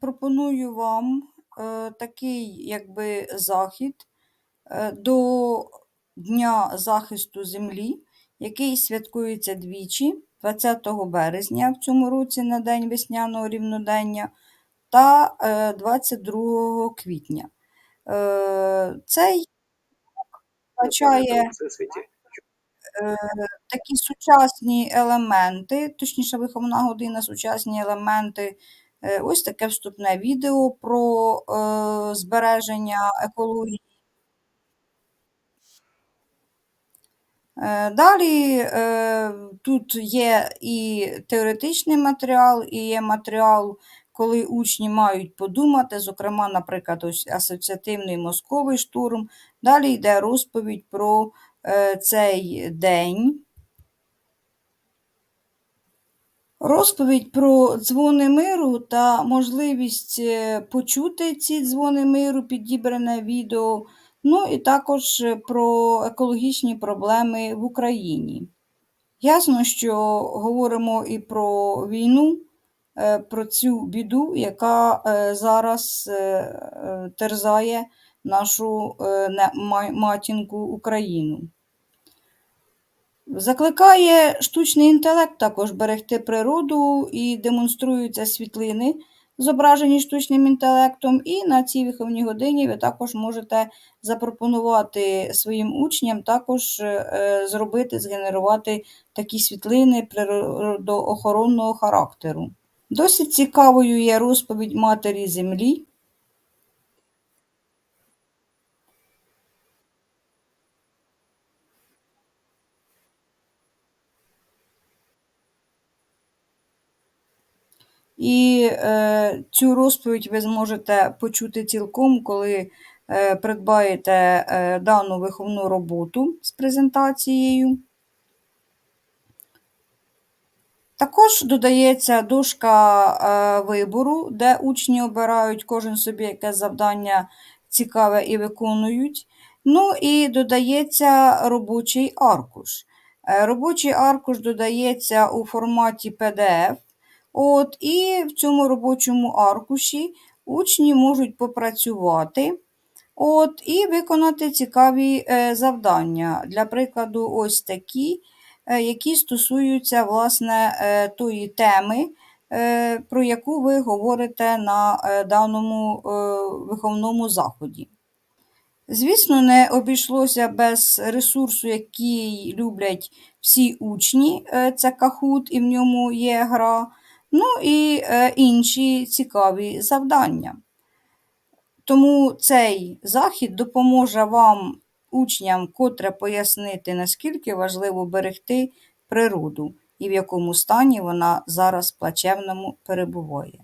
пропоную вам е, такий якби захід е, до Дня захисту землі, який святкується двічі 20 березня в цьому році на День весняного рівнодення та е, 22 квітня. Е, Цей вбачає е, такі сучасні елементи, точніше, виховна година, сучасні елементи. Е, Ось таке вступне відео про е, збереження екології. Е, Далі тут є і теоретичний матеріал, і є матеріал, коли учні мають подумати, зокрема, наприклад, ось асоціативний мозковий штурм. Далі йде розповідь про цей день. Розповідь про дзвони миру та можливість е, почути ці дзвони миру, підібране відео, ну і також е, про екологічні проблеми в Україні. Ясно, що говоримо і про війну, е, про цю біду, яка зараз терзає нашу матінку Україну. Закликає штучний інтелект також берегти природу і демонструються світлини, зображені штучним інтелектом. І на цій виховній годині ви також можете запропонувати своїм учням також е, зробити, згенерувати такі світлини природоохоронного характеру. Досить цікавою є розповідь матері Землі. І е, цю розповідь ви зможете почути цілком, коли е, придбаєте е, дану виховну роботу з презентацією. Також додається дошка е, вибору, де учні обирають кожен собі яке завдання цікаве і виконують. Ну і додається робочий аркуш. Е, Робочий аркуш додається у форматі PDF. От, І в цьому робочому аркуші учні можуть попрацювати от, і виконати цікаві е, завдання. Для прикладу, ось такі, е, які стосуються власне, е, тої теми, про яку ви говорите на даному виховному заході. Звісно, не обійшлося без ресурсу, який люблять всі учні. Це Kahoot, і в ньому є гра. Ну і е, інші цікаві завдання. Тому цей захід допоможе вам, учням, котре пояснити, наскільки важливо берегти природу і в якому стані вона зараз плачевному перебуває.